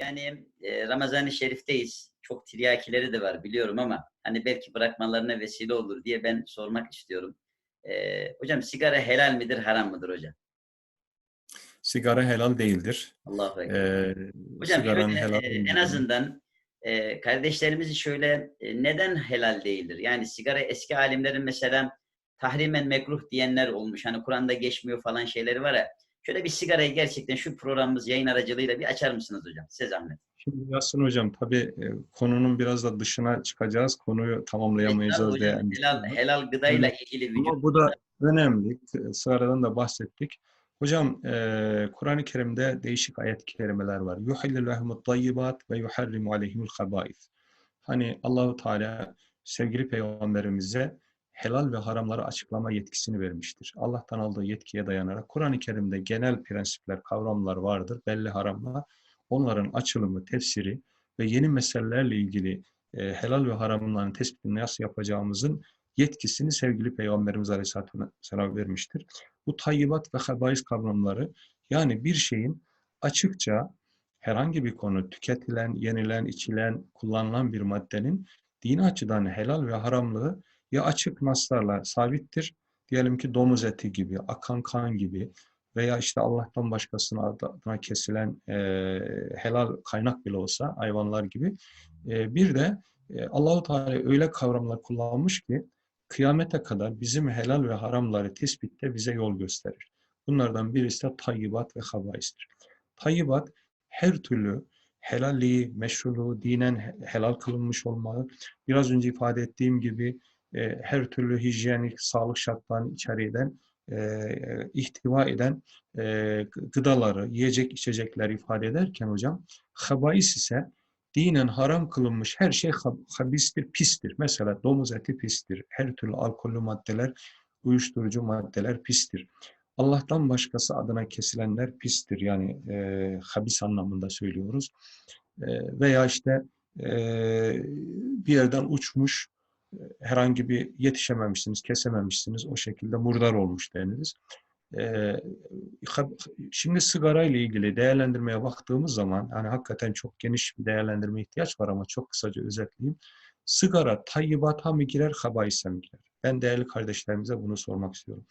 Yani e, Ramazan-ı Şerif'teyiz. Çok tiryakileri de var biliyorum ama hani belki bırakmalarına vesile olur diye ben sormak istiyorum. E, hocam sigara helal midir, haram mıdır hocam? Sigara helal değildir. Allahu Ekber. Ee, Hocam şöyle, helal e, en azından e, kardeşlerimizi şöyle e, neden helal değildir? Yani sigara eski alimlerin mesela tahrimen mekruh diyenler olmuş. Hani Kur'an'da geçmiyor falan şeyleri var ya. Şöyle bir sigarayı gerçekten şu programımız yayın aracılığıyla bir açar mısınız hocam? Size zahmet. Şimdi Yasin Hocam tabii e, konunun biraz da dışına çıkacağız. Konuyu tamamlayamayacağız Hocam, diye helal, endişeliyim. helal gıdayla ilgili vücut. Ama bu da önemli. Sigaradan da bahsettik. Hocam e, Kur'an-ı Kerim'de değişik ayet-i kerimeler var. Yuhillu lehumut tayyibat ve yuharrimu aleyhimul habais. Hani Allahu Teala sevgili peygamberimize helal ve haramları açıklama yetkisini vermiştir. Allah'tan aldığı yetkiye dayanarak Kur'an-ı Kerim'de genel prensipler, kavramlar vardır, belli haramlar. Onların açılımı, tefsiri ve yeni meselelerle ilgili e, helal ve haramların tespitini nasıl yapacağımızın yetkisini sevgili Peygamberimiz Aleyhisselatü Vesselam vermiştir. Bu tayyibat ve habais kavramları yani bir şeyin açıkça herhangi bir konu tüketilen, yenilen, içilen, kullanılan bir maddenin dini açıdan helal ve haramlığı ya açık naslarla sabittir. Diyelim ki domuz eti gibi, akan kan gibi veya işte Allah'tan başkasına adına kesilen e, helal kaynak bile olsa hayvanlar gibi. E, bir de e, Allahu Teala öyle kavramlar kullanmış ki kıyamete kadar bizim helal ve haramları tespitte bize yol gösterir. Bunlardan birisi de tayyibat ve habaistir. Tayyibat her türlü helalliği, meşruluğu, dinen he- helal kılınmış olmalı. Biraz önce ifade ettiğim gibi e, her türlü hijyenik, sağlık şartlarını içeri eden, e, ihtiva eden e, gı- gıdaları, yiyecek içecekler ifade ederken hocam, habais ise dinen haram kılınmış her şey hab- habistir, pistir. Mesela domuz eti pistir. Her türlü alkollü maddeler, uyuşturucu maddeler pistir. Allah'tan başkası adına kesilenler pistir. Yani e, habis anlamında söylüyoruz. E, veya işte e, bir yerden uçmuş, e, herhangi bir yetişememişsiniz, kesememişsiniz. O şekilde murdar olmuş deniriz. E, şimdi sigara ile ilgili değerlendirmeye baktığımız zaman hani hakikaten çok geniş bir değerlendirme ihtiyaç var ama çok kısaca özetleyeyim. Sigara tayyibata mı girer, habaise mi girer? Ben değerli kardeşlerimize bunu sormak istiyorum.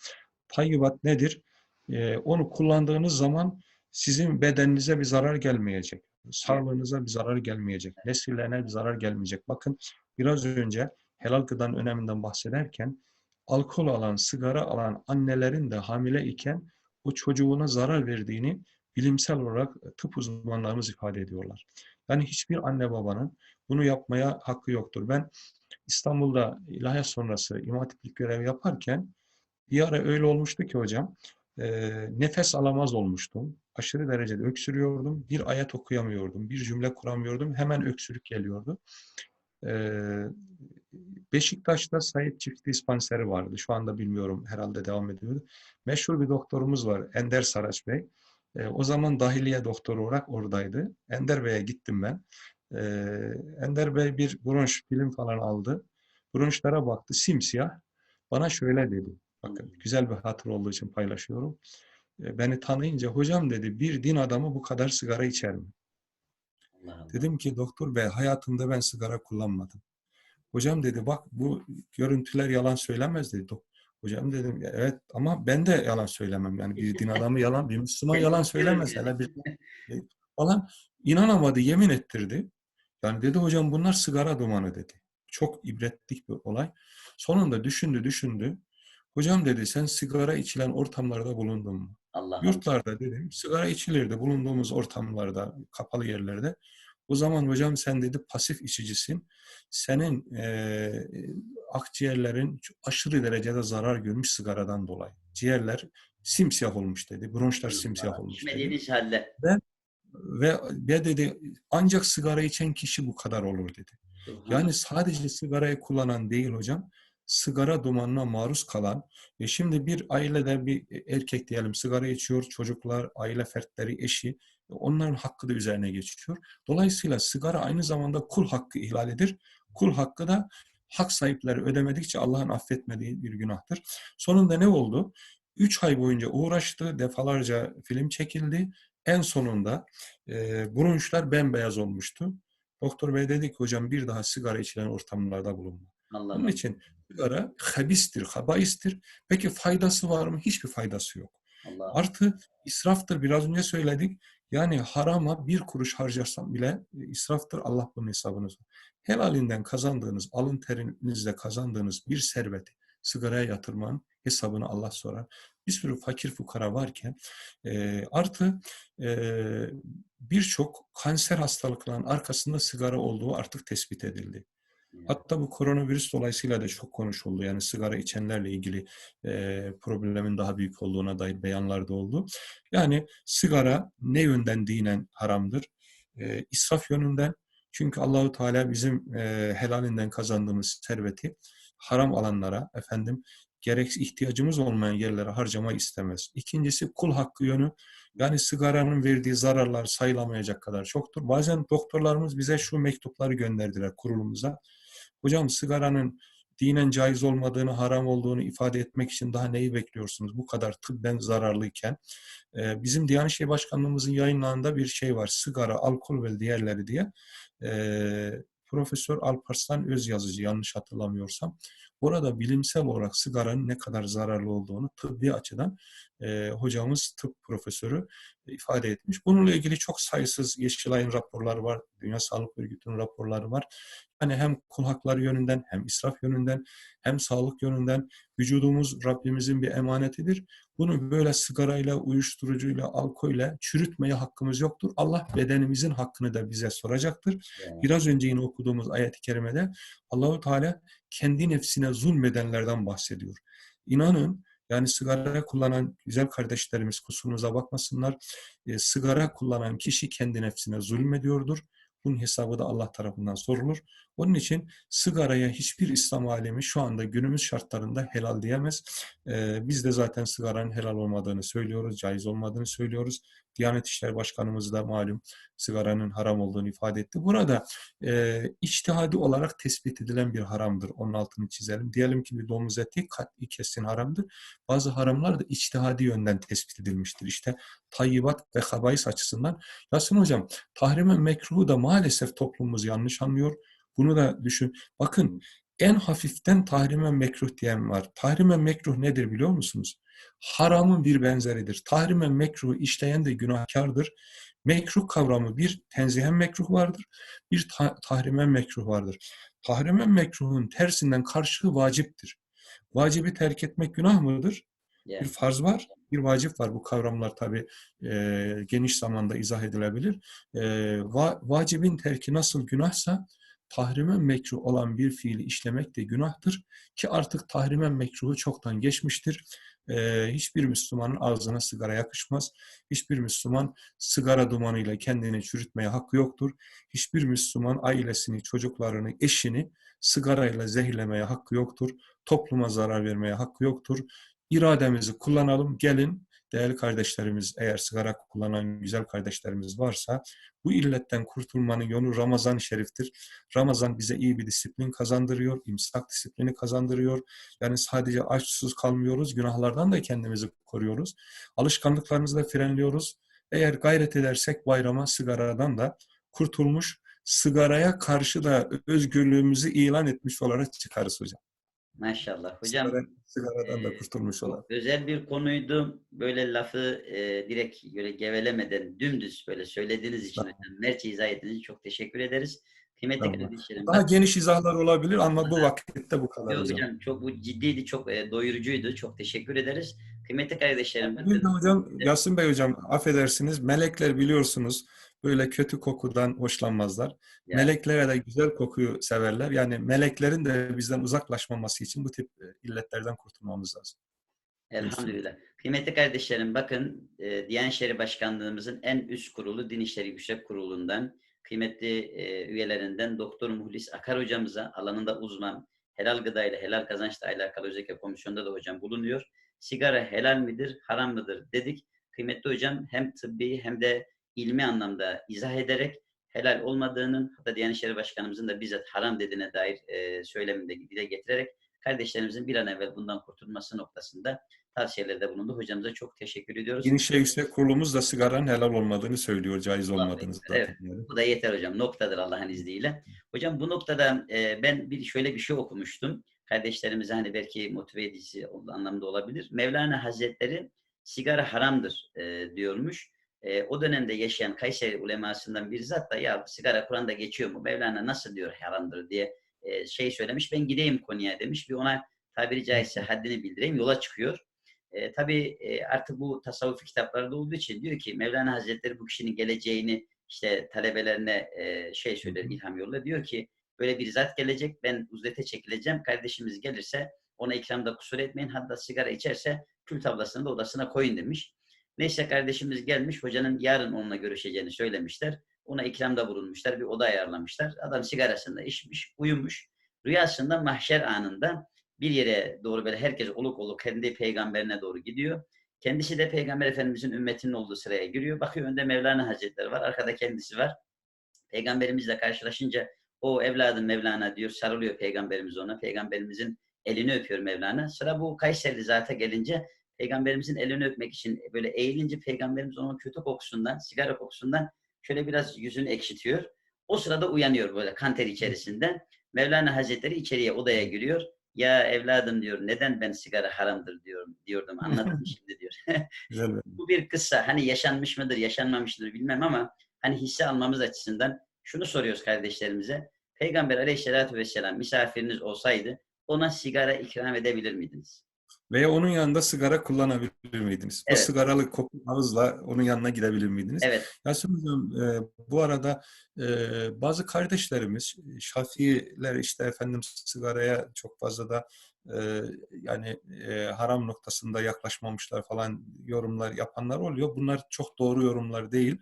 Tayyibat nedir? Ee, onu kullandığınız zaman sizin bedeninize bir zarar gelmeyecek. Sağlığınıza bir zarar gelmeyecek. Nesillerine bir zarar gelmeyecek. Bakın biraz önce helal gıdanın öneminden bahsederken alkol alan, sigara alan annelerin de hamile iken o çocuğuna zarar verdiğini bilimsel olarak tıp uzmanlarımız ifade ediyorlar. Yani hiçbir anne babanın bunu yapmaya hakkı yoktur. Ben İstanbul'da ilahiyat sonrası imam hatiplik görevi yaparken bir ara öyle olmuştu ki hocam, e, nefes alamaz olmuştum. Aşırı derecede öksürüyordum. Bir ayet okuyamıyordum. Bir cümle kuramıyordum. Hemen öksürük geliyordu. E, Beşiktaş'ta Sayit Çift Dispanseri vardı. Şu anda bilmiyorum herhalde devam ediyordu. Meşhur bir doktorumuz var Ender Saraç Bey. E, o zaman dahiliye doktoru olarak oradaydı. Ender Bey'e gittim ben. E, Ender Bey bir bronş film falan aldı. Bronşlara baktı simsiyah. Bana şöyle dedi. Bakın güzel bir hatır olduğu için paylaşıyorum. E, Beni tanıyınca hocam dedi bir din adamı bu kadar sigara içer mi? Allah Allah. Dedim ki doktor bey hayatımda ben sigara kullanmadım. Hocam dedi bak bu görüntüler yalan söylemez dedi. Hocam dedim "Ya evet ama ben de yalan söylemem. Yani bir din adamı yalan, bir Müslüman yalan söylemez. Hele bir falan inanamadı, yemin ettirdi. Yani dedi hocam bunlar sigara dumanı dedi. Çok ibretlik bir olay. Sonunda düşündü düşündü. Hocam dedi sen sigara içilen ortamlarda bulundun mu? Allah. Yurtlarda dedim sigara içilirdi bulunduğumuz ortamlarda, kapalı yerlerde. O zaman hocam sen dedi pasif içicisin. Senin eee akciğerlerin aşırı derecede zarar görmüş sigaradan dolayı. Ciğerler simsiyah olmuş dedi. Bronşlar simsiyah olmuş dedi. Halde. Ve, ve dedi ancak sigara içen kişi bu kadar olur dedi. Yani sadece sigarayı kullanan değil hocam, sigara dumanına maruz kalan ve şimdi bir ailede bir erkek diyelim sigara içiyor, çocuklar, aile fertleri, eşi, onların hakkı da üzerine geçiyor. Dolayısıyla sigara aynı zamanda kul hakkı ihlalidir. Kul hakkı da hak sahipleri ödemedikçe Allah'ın affetmediği bir günahtır. Sonunda ne oldu? Üç ay boyunca uğraştı, defalarca film çekildi En sonunda e, burun uçlar bembeyaz olmuştu. Doktor bey dedi ki hocam bir daha sigara içilen ortamlarda bulunma. Allah Onun Allah. için sigara habistir, habaistir. Peki faydası var mı? Hiçbir faydası yok. Allah. Artı israftır. Biraz önce söyledik. Yani harama bir kuruş harcarsan bile e, israftır. Allah bunun hesabını. Helalinden kazandığınız, alın terinizle kazandığınız bir serveti sigaraya yatırmanın hesabını Allah sorar. Bir sürü fakir fukara varken e, artı e, birçok kanser hastalıklarının arkasında sigara olduğu artık tespit edildi. Hatta bu koronavirüs dolayısıyla da çok konuşuldu. Yani sigara içenlerle ilgili e, problemin daha büyük olduğuna dair beyanlar da oldu. Yani sigara ne yönden dinen haramdır? E, israf yönünden. Çünkü Allahu Teala bizim e, helalinden kazandığımız serveti haram alanlara, efendim gerek ihtiyacımız olmayan yerlere harcama istemez. İkincisi kul hakkı yönü. Yani sigaranın verdiği zararlar sayılamayacak kadar çoktur. Bazen doktorlarımız bize şu mektupları gönderdiler kurulumuza. Hocam sigaranın dinen caiz olmadığını, haram olduğunu ifade etmek için daha neyi bekliyorsunuz? Bu kadar tıbben zararlıyken. Ee, bizim Diyanet İşleri Başkanlığımızın yayınlarında bir şey var. Sigara, alkol ve diğerleri diye. Ee, Profesör Alparslan Özyazıcı yanlış hatırlamıyorsam. Orada bilimsel olarak sigaranın ne kadar zararlı olduğunu tıbbi açıdan e, hocamız tıp profesörü ifade etmiş. Bununla ilgili çok sayısız Yeşilay'ın raporları var, Dünya Sağlık Örgütü'nün raporları var. Hani hem kul hakları yönünden, hem israf yönünden, hem sağlık yönünden vücudumuz Rabbimizin bir emanetidir. Bunu böyle sigarayla, uyuşturucuyla, alkolle çürütmeye hakkımız yoktur. Allah bedenimizin hakkını da bize soracaktır. Biraz önce yine okuduğumuz ayet-i kerimede Allahu Teala kendi nefsine zulmedenlerden bahsediyor. İnanın yani sigara kullanan güzel kardeşlerimiz kusurumuza bakmasınlar. E, sigara kullanan kişi kendi nefsine zulmediyordur. Bunun hesabı da Allah tarafından sorulur. Onun için sigaraya hiçbir İslam alemi şu anda günümüz şartlarında helal diyemez. E, biz de zaten sigaranın helal olmadığını söylüyoruz, caiz olmadığını söylüyoruz. Diyanet İşleri Başkanımız da malum sigaranın haram olduğunu ifade etti. Burada e, içtihadi olarak tespit edilen bir haramdır. Onun altını çizelim. Diyelim ki bir domuz eti kat'i kesin haramdır. Bazı haramlar da içtihadi yönden tespit edilmiştir. İşte tayyibat ve habais açısından. Yasin Hocam, tahrime mekruhu da maalesef toplumumuz yanlış anlıyor. Bunu da düşün. Bakın en hafiften tahrime mekruh diyen var. Tahrime mekruh nedir biliyor musunuz? Haramın bir benzeridir. Tahrime mekruh işleyen de günahkardır. Mekruh kavramı bir tenzihen mekruh vardır, bir ta- tahrimen mekruh vardır. Tahrimen mekruhun tersinden karşılığı vaciptir. Vacibi terk etmek günah mıdır? Yani. Bir farz var, bir vacip var. Bu kavramlar tabi geniş zamanda izah edilebilir. E, va- vacibin terki nasıl günahsa tahrimen mekruh olan bir fiili işlemek de günahtır ki artık tahrimen mekruhu çoktan geçmiştir. E, hiçbir Müslümanın ağzına sigara yakışmaz. Hiçbir Müslüman sigara dumanıyla kendini çürütmeye hakkı yoktur. Hiçbir Müslüman ailesini, çocuklarını, eşini sigarayla zehirlemeye hakkı yoktur. Topluma zarar vermeye hakkı yoktur. İrademizi kullanalım, gelin değerli kardeşlerimiz, eğer sigara kullanan güzel kardeşlerimiz varsa bu illetten kurtulmanın yolu Ramazan-ı Şerif'tir. Ramazan bize iyi bir disiplin kazandırıyor, imsak disiplini kazandırıyor. Yani sadece aç kalmıyoruz, günahlardan da kendimizi koruyoruz. Alışkanlıklarımızı da frenliyoruz. Eğer gayret edersek bayrama sigaradan da kurtulmuş, sigaraya karşı da özgürlüğümüzü ilan etmiş olarak çıkarız hocam. Maşallah. Hocam Sigara, sigaradan da e, kurtulmuş çok özel bir konuydu. Böyle lafı e, direkt böyle gevelemeden dümdüz böyle söylediğiniz için hocam, mertçe izah ettiğiniz için çok teşekkür ederiz. Kıymetli Tamam. kardeşlerim. Daha bak- geniş izahlar olabilir ama bu vakitte bu kadar Yok hocam. hocam çok bu ciddiydi, çok e, doyurucuydu. Çok teşekkür ederiz. Kıymetli kardeşlerim. Bir de hocam, Yasin Bey hocam affedersiniz. Melekler biliyorsunuz böyle kötü kokudan hoşlanmazlar. Ya. Meleklere de güzel kokuyu severler. Yani meleklerin de bizden uzaklaşmaması için bu tip e, illetlerden kurtulmamız lazım. Elhamdülillah. Kıymetli kardeşlerim bakın e, Diyanet İşleri Başkanlığımızın en üst kurulu Din İşleri Yüksek Kurulu'ndan kıymetli e, üyelerinden Doktor Muhlis Akar hocamıza alanında uzman helal gıda ile helal kazançla alakalı özellikle komisyonda da hocam bulunuyor. Sigara helal midir, haram mıdır dedik. Kıymetli hocam hem tıbbi hem de ilmi anlamda izah ederek helal olmadığının hatta Diyanet İşleri Başkanımızın da bizzat haram dediğine dair e, söyleminde dile getirerek kardeşlerimizin bir an evvel bundan kurtulması noktasında tavsiyelerde bulundu. Hocamıza çok teşekkür ediyoruz. Genişe Yüksek Kurulumuz da sigaranın helal olmadığını söylüyor, caiz olmadığını evet. zaten. Bu da yeter hocam. Noktadır Allah'ın izniyle. Hocam bu noktada e, ben bir şöyle bir şey okumuştum. Kardeşlerimize hani belki motive edici anlamda olabilir. Mevlana Hazretleri sigara haramdır e, diyormuş. E, o dönemde yaşayan Kayseri ulemasından bir zat da ya sigara Kur'an'da geçiyor mu? Mevlana nasıl diyor haramdır diye e, şey söylemiş. Ben gideyim konuya demiş. Bir ona tabiri caizse haddini bildireyim. Yola çıkıyor. E, tabii e, artık bu tasavvufi kitaplarda olduğu için diyor ki Mevlana Hazretleri bu kişinin geleceğini işte talebelerine e, şey söyler ilham yollar. Diyor ki böyle bir zat gelecek ben uzlete çekileceğim. Kardeşimiz gelirse ona ikramda kusur etmeyin. Hatta sigara içerse kül tablasını da odasına koyun demiş. Neyse kardeşimiz gelmiş. Hocanın yarın onunla görüşeceğini söylemişler. Ona ikramda bulunmuşlar. Bir oda ayarlamışlar. Adam sigarasını içmiş, uyumuş. Rüyasında mahşer anında bir yere doğru böyle herkes oluk oluk kendi peygamberine doğru gidiyor. Kendisi de Peygamber Efendimizin ümmetinin olduğu sıraya giriyor. Bakıyor önde Mevlana Hazretleri var. Arkada kendisi var. Peygamberimizle karşılaşınca o evladım Mevlana diyor. Sarılıyor Peygamberimiz ona. Peygamberimizin elini öpüyor Mevlana. Sıra bu Kayserili zata gelince Peygamberimizin elini öpmek için böyle eğilince Peygamberimiz onun kötü kokusundan, sigara kokusundan şöyle biraz yüzünü ekşitiyor. O sırada uyanıyor böyle kanter içerisinden. Mevlana Hazretleri içeriye odaya giriyor. Ya evladım diyor neden ben sigara haramdır diyorum diyordum anladım şimdi diyor. Bu bir kıssa hani yaşanmış mıdır yaşanmamıştır bilmem ama hani hisse almamız açısından şunu soruyoruz kardeşlerimize. Peygamber aleyhissalatü vesselam misafiriniz olsaydı ona sigara ikram edebilir miydiniz? Veya onun yanında sigara kullanabilir miydiniz? O Evet. sigaralı koku ağızla onun yanına gidebilir miydiniz? Evet. Yasin Hocam e, bu arada e, bazı kardeşlerimiz Şafiiler işte efendim sigaraya çok fazla da e, yani e, haram noktasında yaklaşmamışlar falan yorumlar yapanlar oluyor. Bunlar çok doğru yorumlar değil.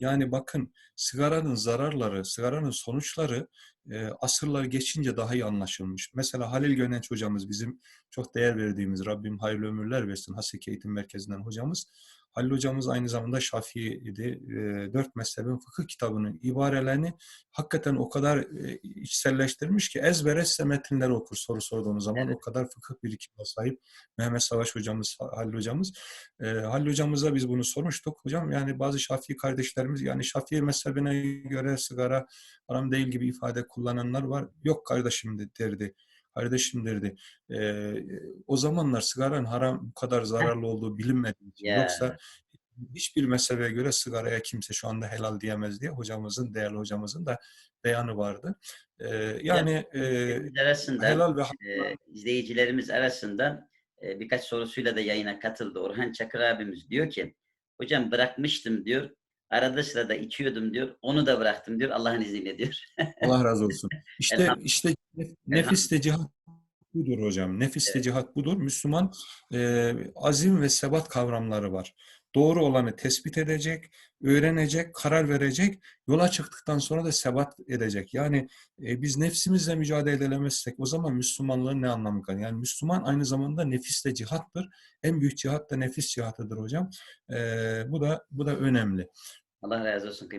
Yani bakın sigaranın zararları, sigaranın sonuçları e, asırlar geçince daha iyi anlaşılmış. Mesela Halil Gönenç hocamız bizim çok değer verdiğimiz Rabbim hayırlı ömürler versin Haseki Eğitim Merkezi'nden hocamız. Halil hocamız aynı zamanda Şafii'ydi. E, dört mezhebin fıkıh kitabının ibarelerini hakikaten o kadar e, içselleştirmiş ki ezbere size metinleri okur soru sorduğunuz zaman. O kadar fıkıh birikimine sahip Mehmet Savaş hocamız, Halil hocamız. E, Halil hocamıza biz bunu sormuştuk. Hocam yani bazı Şafii kardeşlerimiz yani Şafii mezhebine göre sigara haram değil gibi ifade kullananlar var. Yok kardeşim de- derdi. Kardeşim derdi. E, o zamanlar sigaranın haram bu kadar zararlı olduğu bilinmediği için. Ya. Yoksa hiçbir mezhebe göre sigaraya kimse şu anda helal diyemez diye hocamızın, değerli hocamızın da beyanı vardı. E, yani e, arasında helal ve e, izleyicilerimiz arasında e, birkaç sorusuyla da yayına katıldı. Orhan Çakır abimiz diyor ki hocam bırakmıştım diyor. Arada sırada içiyordum diyor. Onu da bıraktım diyor. Allah'ın izniyle diyor. Allah razı olsun. İşte işte nefis de cihat budur hocam. Nefis de cihat budur. Müslüman e, azim ve sebat kavramları var. Doğru olanı tespit edecek, öğrenecek, karar verecek, yola çıktıktan sonra da sebat edecek. Yani e, biz nefsimizle mücadele edemezsek o zaman Müslümanlığın ne anlamı kalır? Yani Müslüman aynı zamanda nefisle cihattır. En büyük cihat da nefis cihatıdır hocam. E, bu da bu da önemli. Allah razı olsun.